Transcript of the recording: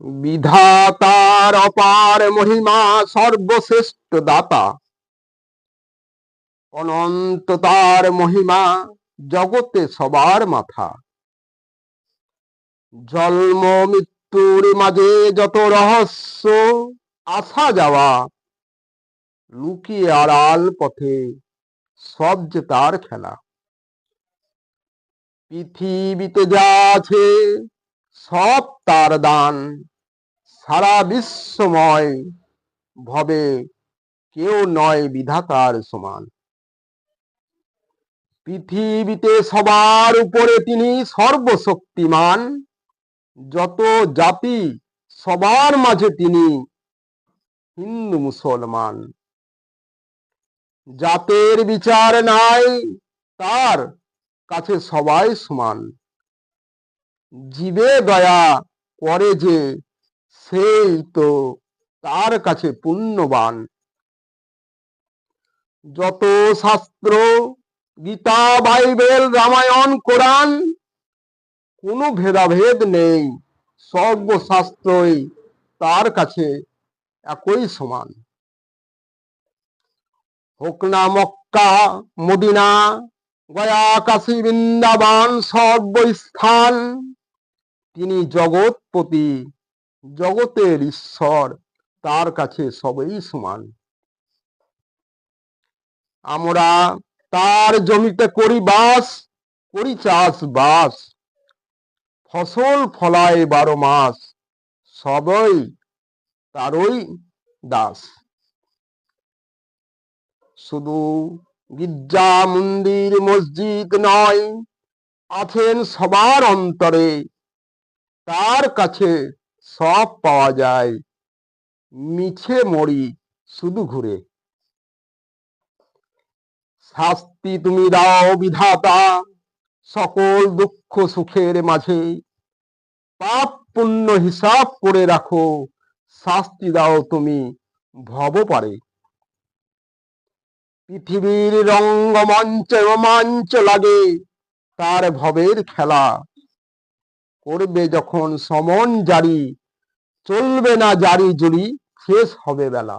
বিধাতার অপার মহিমা সর্বশ্রেষ্ঠ দাতা। অনন্ত তার মহিমা জগতে সবার মাথা। জন্ম মৃত্যুর মাঝে যত রহস্য আসা যাওয়া, লুকিয়ে আড়াল পথে সব যে তার খেলা। পৃথিবীতে যা আছে সব তার দান সারা বিশ্বময় ভবে, কেউ নয় বিধাতার সমান। পৃথিবীতে সবার উপরে তিনি সর্বশক্তিমান, যত জাতি সবার মাঝে তিনি হিন্দু মুসলমান। জাতের বিচার নাই, তার কাছে সবাই সমান। জীবে দয়া করে যে, সেই তো তার কাছে পুণ্যবান। যত শাস্ত্র, গীতা, বাইবেল, রামায়ণ, কোরআন, কোনো ভেদাভেদ নেই, সর্বশাস্ত্রই তার কাছে একই সমান। হোক না মক্কা, মদিনা, গয়া, কাশী, বৃন্দাবান, সর্বস্থান তিনি জগৎপতি জগতের ঈশ্বর, তার কাছে সবই সমান। আমরা তার জমিতে করি বাস, করি চাষ বাস ফসল ফলায় বারো মাস, সবই তারই দাস। শুধু গির্জা, মন্দির, মসজিদ নয়, আছেন সবার অন্তরে। তার কাছে সব পাওয়া যায়। মিছে মরি শুধু ঘুরে। শাস্তি তুমি দাও বিধাতা, সকল দুঃখ সুখের মাঝে। পাপ পুণ্য হিসাব করে রাখো, শাস্তি দাও তুমি ভব পারে পৃথিবীর রঙ্গমঞ্চ রোমাঞ্চ লাগে, তার ভবের খেলা করবে যখন সমন জারি চলবে না জারি জুরি শেষ হবে বেলা।